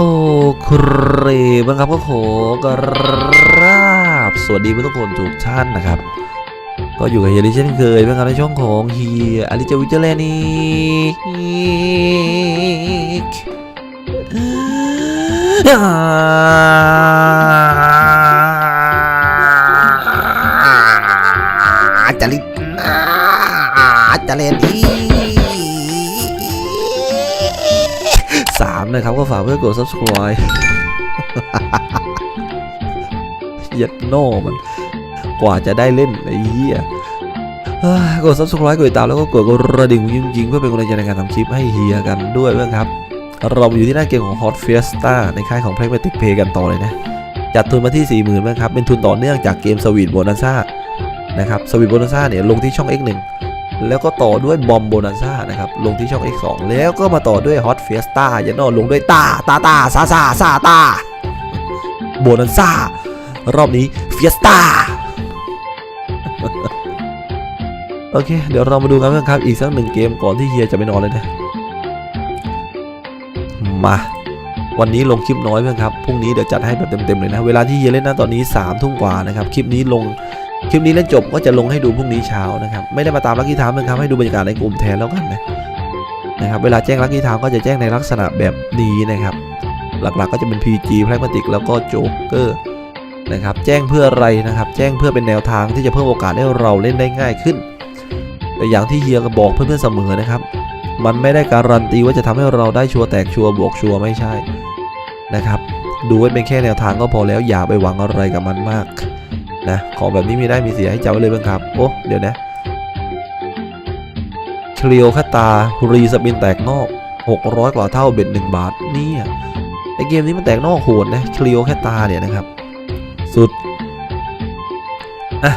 โอ้ครบ้างครับก็ขอกราบสวัสดีเพื่อนทุกคนทุกท่านนะครับ ก็อยู่กับเฮียริเช่นเคยเป็นการในช่องของเฮียอลิเจวิเจเลนีจะลิจะเลน นะครับ ก็ฝากเพื่อกด subscribe ย็ดโน่มัน กว่าจะได้เล่นไอ้เหี้ยกด subscribe กดติดตามแล้วก็กดกระดิ่งยิงยิงๆเพื่อเป็นกำลังใจในการทำคลิปให้เฮียกันด้วยเพื่อนครับ เราอยู่ที่หน้าเกมของ Hot Fiesta ในค่ายของ Pragmatic Play กันต่อเลยนะ จัดทุนมาที่ 40,000มั้งครับ เป็นทุนต่อเนื่องจากเกม Sweet Bonanza นะครับ Sweet Bonanza เนี่ยลงที่ช่อง X1 แล้วก็ต่อด้วย Bomb Bonanza นะครับลงที่ช่อง X2 แล้วก็มาต่อด้วย Hot Fiesta ยันนอลงด้วยตาตาตาซาซาซาตาโบนันซ่ารอบนี้ Fiesta โอเค เดี๋ยวเรามาดูกันนะครับ อีกสักหนึ่งเกมก่อนที่เฮียจะไปนอนเลยนะ มาวันนี้ลงคลิปน้อยเพื่อนครับ พรุ่งนี้เดี๋ยวจัดให้แบบเต็มๆเลยนะ เวลาที่เฮียเล่นนะตอนนี้3ามทุ่มกว่านะครับ คลิปนี้ลง คลิปนี้เล่นจบก็จะลงให้ดูพรุ่งนี้เช้านะครับ ไม่ได้มาตามลักกี้ทามนะครับให้ดูบรรยากาศในกลุ่มแทนแล้วกันนะนะครับเวลาแจ้งลักกี้ทามก็จะแจ้งในลักษณะแบบนี้นะครับ หลักๆก็จะเป็น PG พลกมาติกแล้วก็โจ๊กเกอร์นะครับแจ้งเพื่ออะไรนะครับ แจ้งเพื่อเป็นแนวทางที่จะเพิ่มโอกาสให้เราเล่นได้ง่ายขึ้น แต่อย่างที่เฮียก็บอกเพื่อนๆเสมอนะครับ มันไม่ได้การันตีว่าจะทำให้เราได้ชัวร์แตกชัวร์บวกชัวร์ไม่ใช่นะครับ ดูไว้เป็นแค่แนวทางก็พอแล้วอย่าไปหวังอะไรกับมันมาก นะของแบบนี้มีได้มีเสียให้จำไว้เลยเพื่อนครับ โอ้เดี๋ยวนะเชลียวคาตารีสปินแตกนอก 600 กว่าเท่าเบ็ด1บาทนี่ไอเกมนี้มันแตกนอกโหดนะเชลียวแคตาเนี่ยนะครับ สุดอะ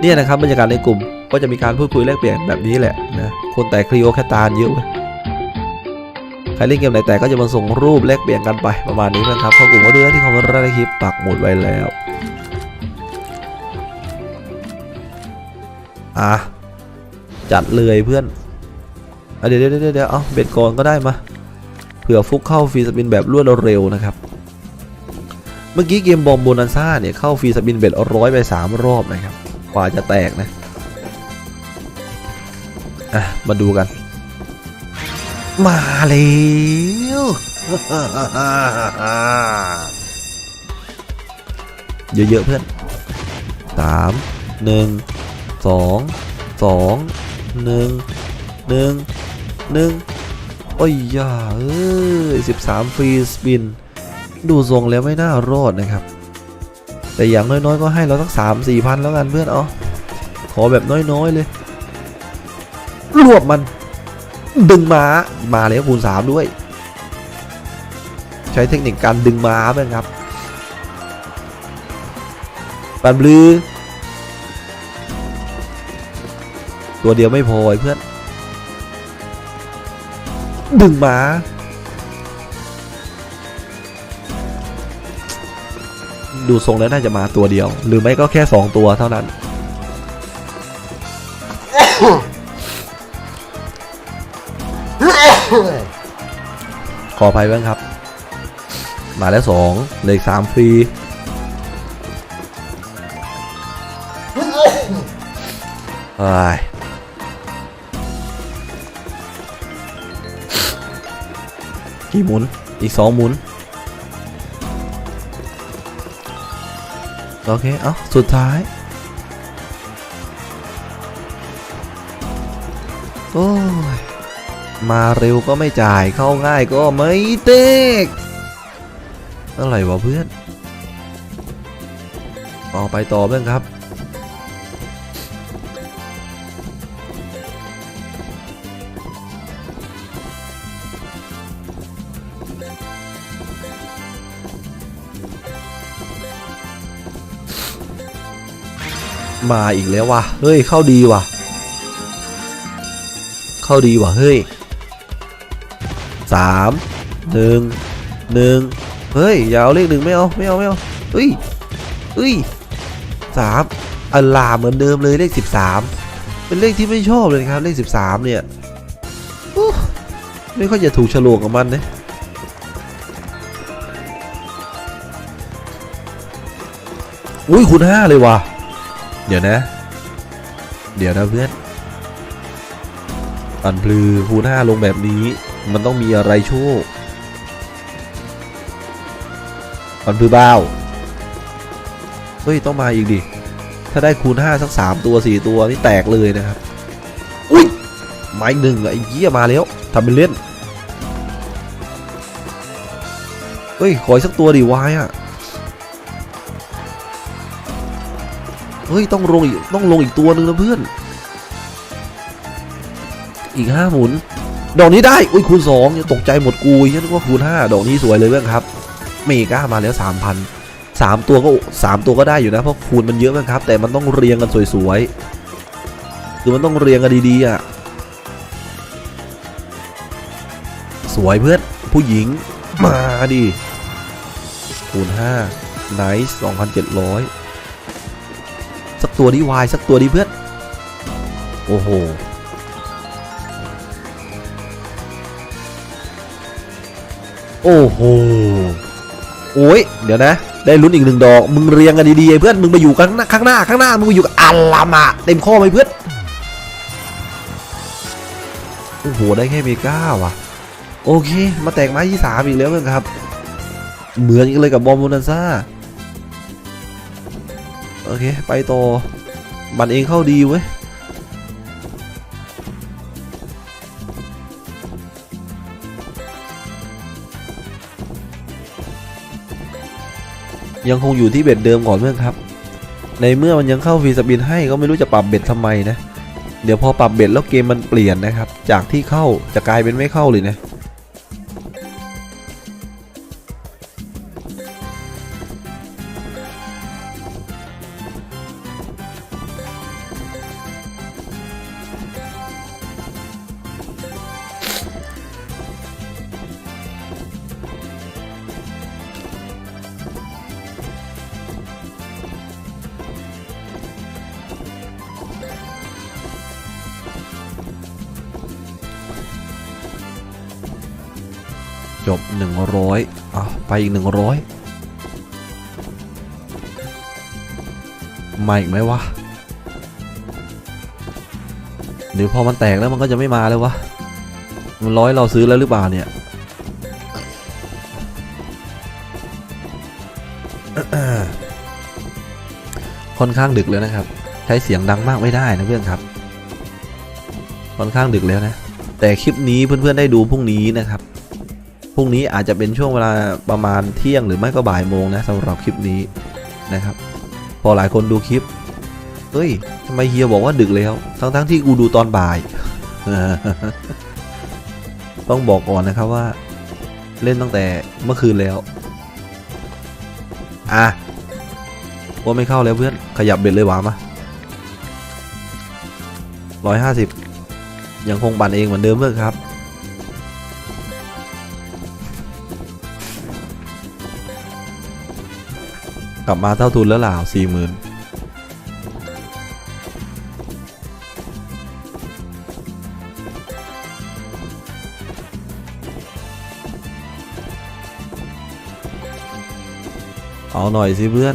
เนี่ยนะครับบรรยากาศในกลุ่มก็จะมีการพูดคุยแลกเปลี่ยนแบบนี้แหละนะคนแต่คลีโอแคตาเยอะเว้ยใครเล่นเกมไหนแต่ก็จะมาส่งรูปแลกเปลี่ยนกันไปประมาณนี้นะครับเข้ากลุ่มก็ดูได้ที่คอมเมนต์ใต้คลิปปักหมุดไว้แล้ว อะจัดเลยเพื่อนอเดี๋ยวเดี๋ยวเดี๋ยวเดี๋ยวเอาเบ็ดก่อนก็ได้มาเผื่อฟุกเข้าฟรีสปินแบบรวดเร็วนะครับ เมื่อกี้เกมบอมโบนันซ่าเนี่ยเข้าฟรีสปินเบ็ดร้อยไปสามรอบนะครับกว่าจะแตกนะอะมาดูกัน มาแล้วเยอะๆเพื่อนสามหนึ่ง สองสองหนึ่งหนึ่งหนึ่งโอ้ยย่าเอ้ยสิบสามฟรีสปิน ดูทรงแล้วไม่น่ารอดนะครับ แต่อย่างน้อยๆก็ให้เราสักสามสี่พันแล้วกันเพื่อนเอาขอแบบน้อยๆเลย รวบมัน ดึงม้ามาแล้วคูณสามด้วย ใช้เทคนิคการดึงม้าเพื่อนครับปันบลือ ตัวเดียวไม่พอไอ้เพื่อน ดึงมาดูทรงแล้วน่าจะมาตัวเดียว หรือไม่ก็แค่2ตัวเท่านั้น ขออภัยบ้างครับ มาแล้วสองเหลขสามฟรีไอ้ย กี่หมุน อีกสองหมุน โอเค เอาสุดท้าย โอ้ย มาเร็วก็ไม่จ่าย เข้าง่ายก็ไม่เตกอะไรวะเพื่อน ต่อไปต่อเพื่อนครับ มาอีกแล้ววะเฮ้ยเข้าดีวะเข้าดีวะเฮ้ยสามหนึ่งหนึ่งเฮ้ยอย่าเอาเลขหนึ่งไม่เอาไม่เอาไม่เอาเฮ้ยเฮ้ยสามอัลลาเหมือนเดิมเลยเลขสิบสามเป็นเลขที่ไม่ชอบเลยครับเลขสิบสามเนี่ยไม่ค่อยจะถูกฉลวกกับมันนะอุ้ยคูณห้าเลยว่ะ เดี๋ยวนะ เดี๋ยวนะเพื่อนอันพลือคูณห้าลงแบบนี้ มันต้องมีอะไรโชคอันพลือบ้าวเฮ้ย ต้องมาอีกดิ ถ้าได้คูณห้าสักสามตัวสี่ตัวนี่แตกเลยนะครับ อุ้ยไม้หนึ่งไอ้เหี้ยมาแล้วทำเป็นเล่นเฮ้ย ขออีกสักตัวดิวายอะ เฮ้ยต้องลงอีกต้องลงอีกตัวหนึ่งนะเพื่อน อีกห้าหมุน ดอกนี้ได้ อุ้ยคูณสองตกใจหมดกูฉันนึกว่าคูณห้าดอกนี้สวยเลยเพื่อนครับเมก้ามาแล้วสามพันสามตัวก็สามตัวก็ได้อยู่นะเพราะคูณมันเยอะมากครับ แต่มันต้องเรียงกันสวยๆคือมันต้องเรียงกันดีๆอะสวยเพื่อนผู้หญิงมาดิคูณ5 Nice 2,700สั สักตัวดีวายสักตัวดีเพื่อน โอ้โห โอ้โห โอ้ย เดี๋ยวนะ ได้ลุ้นอีกหนึ่งดอก มึงเรียงกันดีๆเพื่อน มึงมาอยู่ข้างหน้า ข้างหน้า ข้างหน้า มึงมาอยู่กับอัลลามะเต็มข้อไหมเพื่อน โอ้โห ได้แค่เมก้าว่ะ โอเค มาแตกไม้ที่สามอีกแล้วเพื่อนครับ เหมือนกันเลยกับบอมโบนันซ่า โอเค ไปต่อ มันเองเข้าดีเว้ย ยังคงอยู่ที่เบ็ดเดิมก่อนเพื่อนครับ ในเมื่อมันยังเข้าฟรีสปินให้ก็ไม่รู้จะปรับเบ็ดทำไมนะ เดี๋ยวพอปรับเบ็ดแล้วเกมมันเปลี่ยนนะครับ จากที่เข้าจะกลายเป็นไม่เข้าเลยนะ จบ 100อะไปอีก 100 มาอีกไหมวะ หรือพอมันแตกแล้วมันก็จะไม่มาเลยวะ มันร้อยเราซื้อแล้วหรือเปล่าเนี่ยค่อนข้างดึกแล้วนะครับ ใช้เสียงดังมากไม่ได้นะเพื่อนครับ ค่อนข้างดึกแล้วนะ แต่คลิปนี้เพื่อนๆได้ดูพรุ่งนี้นะครับ พรุ่งนี้อาจจะเป็นช่วงเวลาประมาณเที่ยงหรือไม่ก็บ่ายโมงนะสำหรับคลิปนี้นะครับ พอหลายคนดูคลิปเฮ้ยทำไมเฮียบอกว่าดึกแล้ว ทั้งๆที่กูดูตอนบ่าย ต้องบอกก่อนนะครับว่า เล่นตั้งแต่เมื่อคืนแล้ว อะว่าไม่เข้าแล้วเพื่อน ขยับเบ็ดเลยหวามาร้อยห้าสิบยังคงปั่นเองเหมือนเดิมเพื่อนครับ กลับมาเท่าทุนแล้วล่ะสี่หมื่นเอาหน่อยสิเพื่อน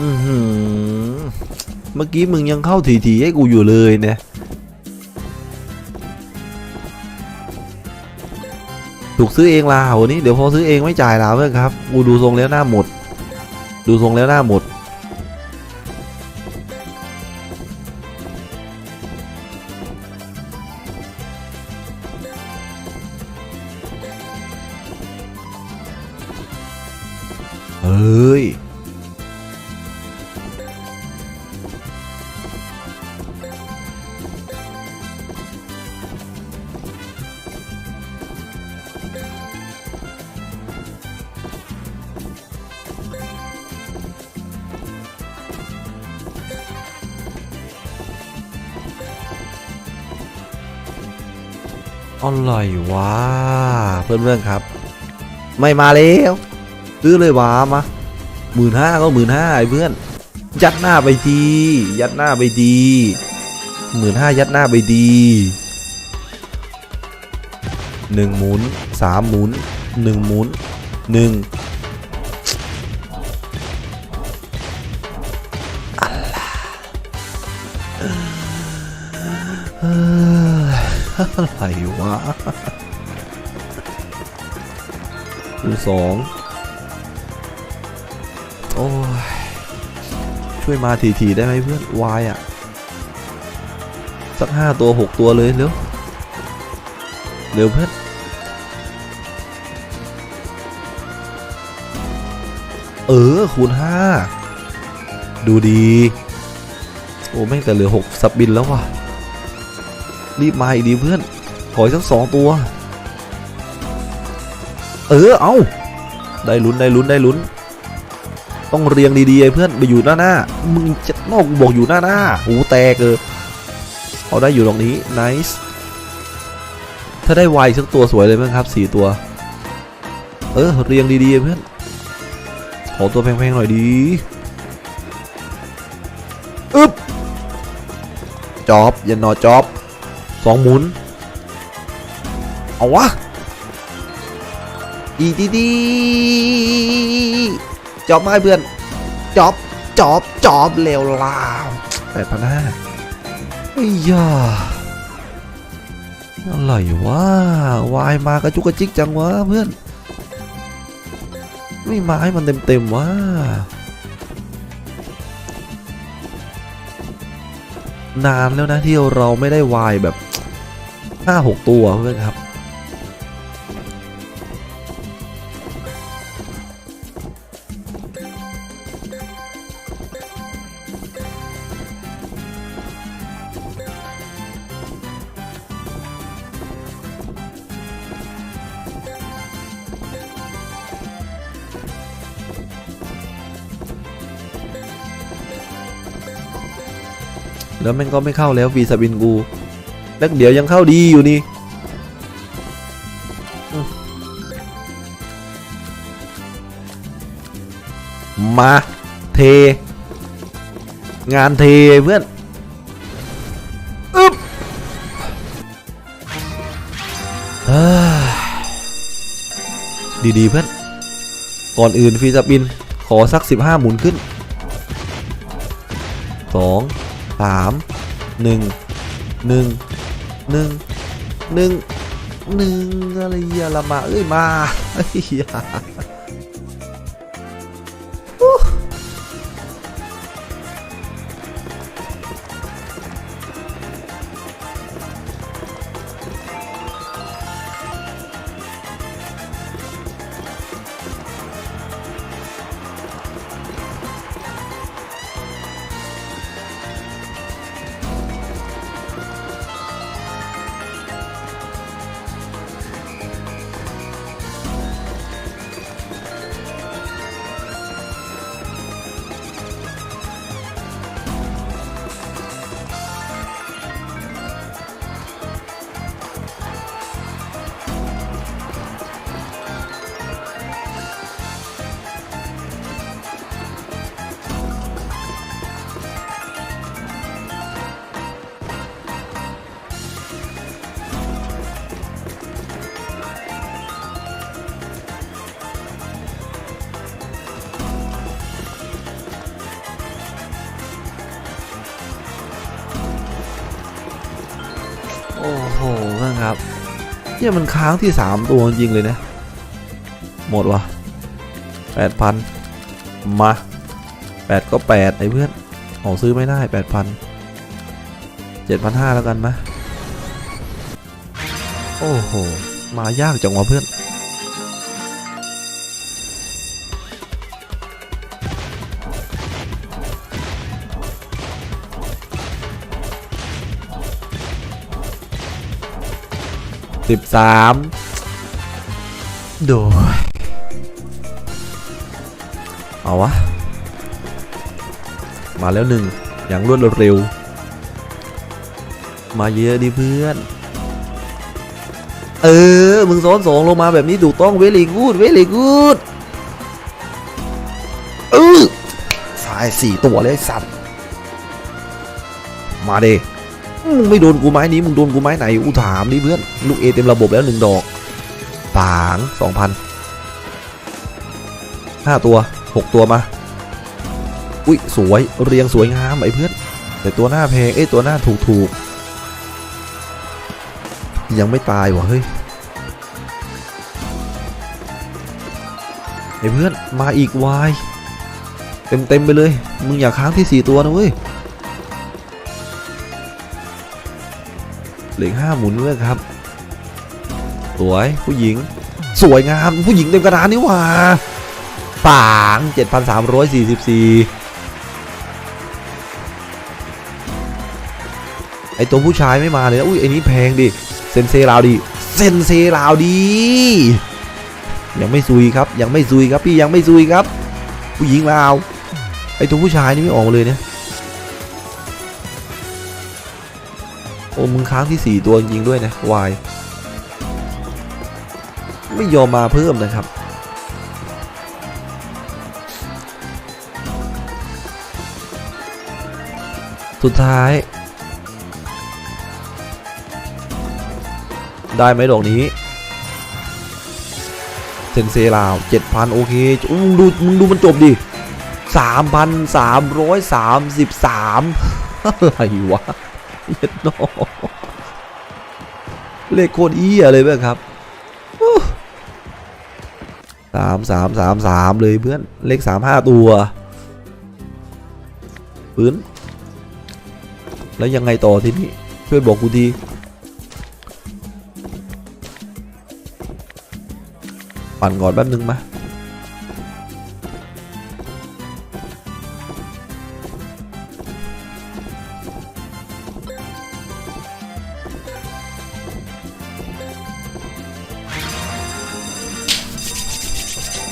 อือหือเมื่อกี้มึงยังเข้าทีๆให้กูอยู่เลยเนี่ย ถูกซื้อเองลาวนี้เดี๋ยวพอซื้อเองไม่จ่ายลาวเพื่อนครับกูดูทรงแล้วหน้าหมด ดูทรงแล้วหน้าหมด อะไรวะเพื่อนๆครับ ไม่มาแล้วซื้อเลยวะมาหมื่นห้าก็หมื่นห้าไอ้เพื่อน ยัดหน้าไปดียัดหน้าไปดีหมื่นห้ายัดหน้าไปดีหนึ่งหมุนสามหมุนหนึ่งหมุนหนึ่ง อะไรวะคูสองโอ้ย ช่วยมาทีๆได้ไหมเพื่อนวายอะ สักห้าตัวหกตัวเลยเร็ว เร็วเพื่อนเออ คูณห้า ดูดี โอ้แม่งแต่เหลือหกสับบินแล้วว่ะ รีบมาอีกดีเพื่อนขออีกสักสองตัว เออเอาได้ลุ้นได้ลุ้นได้ลุ้น ต้องเรียงดีๆไอ้เพื่อนไปอยู่หน้าหน้ามึงจะนอกบอกอยู่หน้าหน้าหูแตกเออเอาได้อยู่ตรงนี้ nice ถ้าได้ไวสักตัวสวยเลยมั้งครับสี่ตัว เออเรียงดีๆไอ้เพื่อน ขอตัวแพงๆหน่อยดีอึ๊บจอบย่านอจอบ สองหมุน เอาวะ อีดีดีจอบไม้เพื่อนจอบจอบจอบเร็วลาวแปดพันห้าไอ้ยาอะไรวะวายมากระจุกกระจิกจังวะเพื่อน ไม่มาให้มันเต็มๆวะนานแล้วนะที่เราไม่ได้วายแบบ ห้าหกตัวเพื่อนครับ แล้วแม่งก็ไม่เข้าแล้วฟีสบินกู แล้วเดี๋ยวยังเข้าดีอยู่นี่มาเท งานเทเพื่อนอึ๊บดีๆเพื่อน ก่อนอื่นฟีสบิน ขอสัก 15 หมุนขึ้นสองสาม หนึ่งหนึ่งหนึ่งอะไรอย่าละมาเอ้ยมาเฮ้ย เนี่ยมันค้างที่สามตัวจริงเลยนะ หมดวะแปดพันมาแปดก็แปดไอ้เพื่อนออกซื้อไม่ได้แปดพันเจ็ดพันห้าแล้วกันมะโอ้โห มายากจังวะเพื่อน สิบสามโดยเอาวะ มาแล้วหนึ่งอย่างรวดเร็ว มาเยอะดิเพื่อน เออ มึงซ้อนสองลงมาแบบนี้ถูกต้องเวลีกูดเวลีกูดเออสายสี่ตัวเลยสัตว์ มาเด มึงไม่โดนกูไม้นี้มึงโดนกูไม้ไหนกูถามดิเพื่อนลูกเอเต็มระบบแล้วหนึ่งดอกสางสองพันห้าตัวหกตัวมา อุ้ยสวยเรียงสวยงามไอ้เพื่อน แต่ตัวหน้าแพงเอ้ตัวหน้าถูกถูกยังไม่ตายวะเฮ้ยไอ้เพื่อนมาอีกวายเต็มเต็มไปเลย มึงอยากค้างที่สี่ตัวนะเว้ย เหลือห้าหมุนเลยครับ สวยผู้หญิง สวยงามผู้หญิงเต็มกระดานนี่หว่าปาง7,344 ไอตัวผู้ชายไม่มาเลยนะอุ้ยไอนี้แพงดิ เซนเซลาวดี เซนเซลาวดี ยังไม่ซุยครับ ยังไม่ซุยครับพี่ยังไม่ซุยครับ ผู้หญิงลาว ไอตัวผู้ชายนี่ไม่ออกมาเลยเนี่ย อ้มึงค้างที่ 4 ตัวจริงด้วยนะวายไม่ยอมมาเพิ่มนะครับ สุดท้าย ได้ไหมดอกนี้ เซนเซลาวเจ็ดพันโอเคอมึงดูมึงดูมันจบดิสามพันสามร้อยสามสิบสามอะไรวะ เย็ดโนเลขโคตรเอี้ยเลยเพื่อนครับสามสามสามสามเลยเพื่อนเลขสามห้าตัวปืนแล้วยังไงต่อทีนี้ช่วยบอกกูทีปั่นก่อนแป๊บนึงมา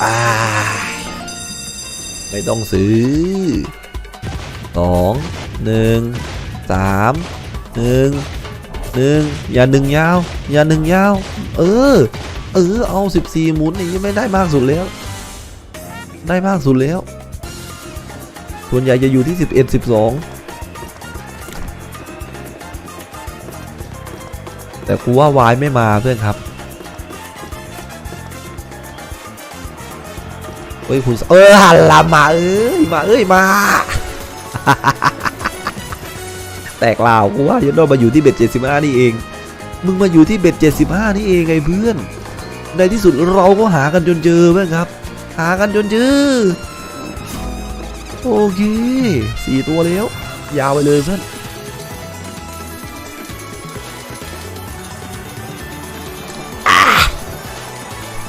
อ่าไม่ต้องซื้อสองหนึ่งสามหนึ่งหนึ่งอย่าหนึ่งยาว อย่าหนึ่งยาว เออ เออ เอา14หมุนนี่ยังไม่ได้มากสุดแล้ว ได้มากสุดแล้ว ส่วนใหญ่จะอยู่ที่11 12แต่กูว่าวายไม่มาเพื่อนครับ เฮ้ยคุณเออหันละมาเอ้ยมาเอ้ยมา แตกลาวกูว่ายันโดมาอยู่ที่เบ็ด75นี่เอง มึงมาอยู่ที่เบ็ด75นี่เองไงเพื่อน ในที่สุดเราก็หากันจนเจอเพื่อนครับ หากันจนเจอ โอเคสี่ตัวแล้ว ยาวไปเลยเพื่อน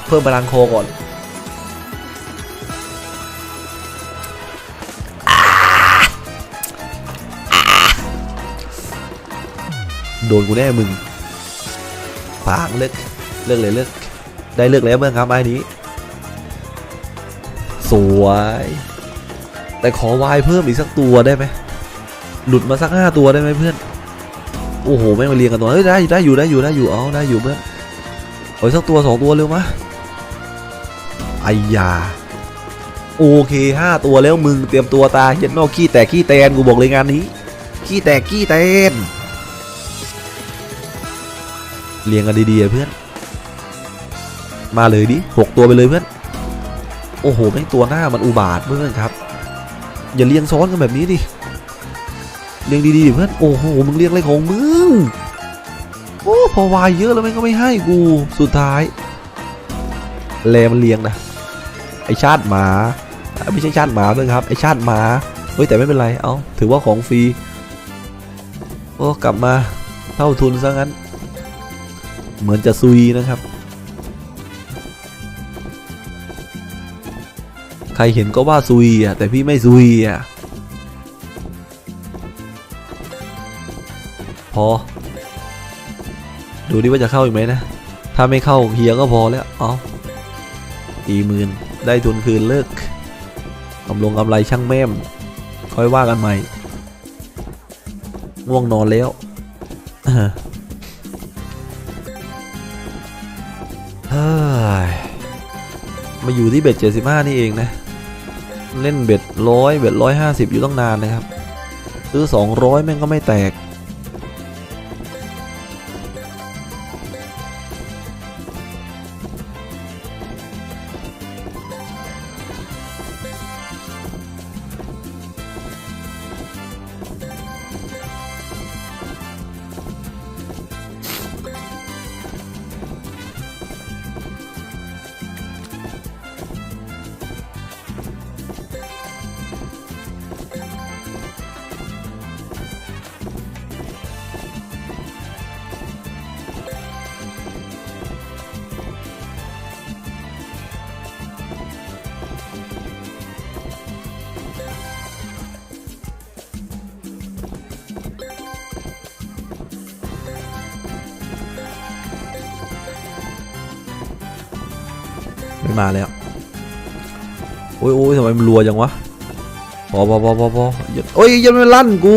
เพิ่มพลังโคก่อน โดนกูแน่มึงปางเลิกเลิกเลยเลิกได้เลือกแล้วเพื่อนครับไอ้นี้ สวย แต่ขอวายเพิ่มอีกสักตัวได้ไหมหลุดมาสักห้าตัวได้ไหมเพื่อน โอ้โหไม่มาเรียงกันตัวเฮ้ยได้ได้อยู่ได้อยู่ได้อยู่เอาได้อยู่เพื่อนเอาสักตัวสองตัวเร็วมะไอ้ยาโอเคห้าตัวแล้วมึงเตรียมตัวตาเห็นนอกขี้แตกขี้แตนกูบอกเลยงานนี้ ขี้แตกขี้แตน เรียงกันดีๆเพื่อน มาเลยดิหกตัวไปเลยเพื่อน โอ้โหแม่งตัวหน้ามันอุบาทเพื่อนครับ อย่าเรียงซ้อนกันแบบนี้ดิ เรียงดีๆเพื่อน โอ้โหมึงเรียงอะไรของมึง โอ้พอวายเยอะแล้วแม่งก็ไม่ให้กู สุดท้าย แลมันเรียงนะ ไอชาติหมา ไม่ใช่ชาติหมาเพื่อนครับ ไอชาติหมา เฮ้ยแต่ไม่เป็นไร เอาถือว่าของฟรีโอ้กลับมาเท่าทุนซะงั้น เหมือนจะซุยนะครับ ใครเห็นก็ว่าซุยอะแต่พี่ไม่ซุยอะพอ ดูดิว่าจะเข้าอีกไหมนะ ถ้าไม่เข้าเฮียก็พอแล้ว เอาสี่หมื่นได้ทุนคืนเลิกกำลงกำไรช่างแม่ม ค่อยว่ากันใหม่ ง่วงนอนแล้ว อยู่ที่เบ็ด75นี่เองนะ เล่นเบ็ดร้อยเบ็ดร้อยห้าสิบอยู่ตั้งนานนะครับซื้อ200แม่งก็ไม่แตก ไม่มาแล้วโอ้ยโอ้ยทำไมมันรัวจังวะพอพอพอพอพออย่าโอ้ยยังไม่ลั่นกู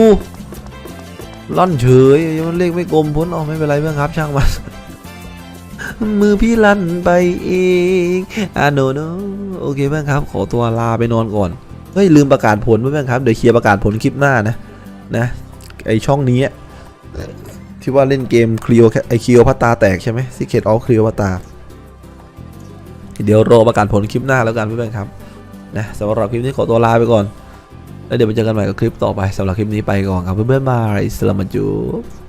ลั่นเฉยยังมันเลขไม่กลมพ้นอ๋อไม่เป็นไรเพื่อนครับช่างมันมือพี่ลั่นไปเองอ่าโนโนโอเคเพื่อนครับ ขอตัวลาไปนอนก่อนเฮ้ยลืมประกาศผลเพื่อนครับเดี๋ยวเคลียร์ประกาศผลคลิปหน้านะนะไอช่องนี้ที่ว่าเล่นเกมคลีโอไอคลีโอพัตตาแตกใช่ไหมซิเคตออฟคลีโอพัตตา เดี๋ยวรอประกาศผลคลิปหน้าแล้วกันเพื่อนๆครับนะสำหรับคลิปนี้ขอตัวลาไปก่อน แล้วเดี๋ยวไปเจอกันใหม่กับคลิปต่อไปสำหรับคลิปนี้ไปก่อนครับเพื่อนๆบายสลามัจูบ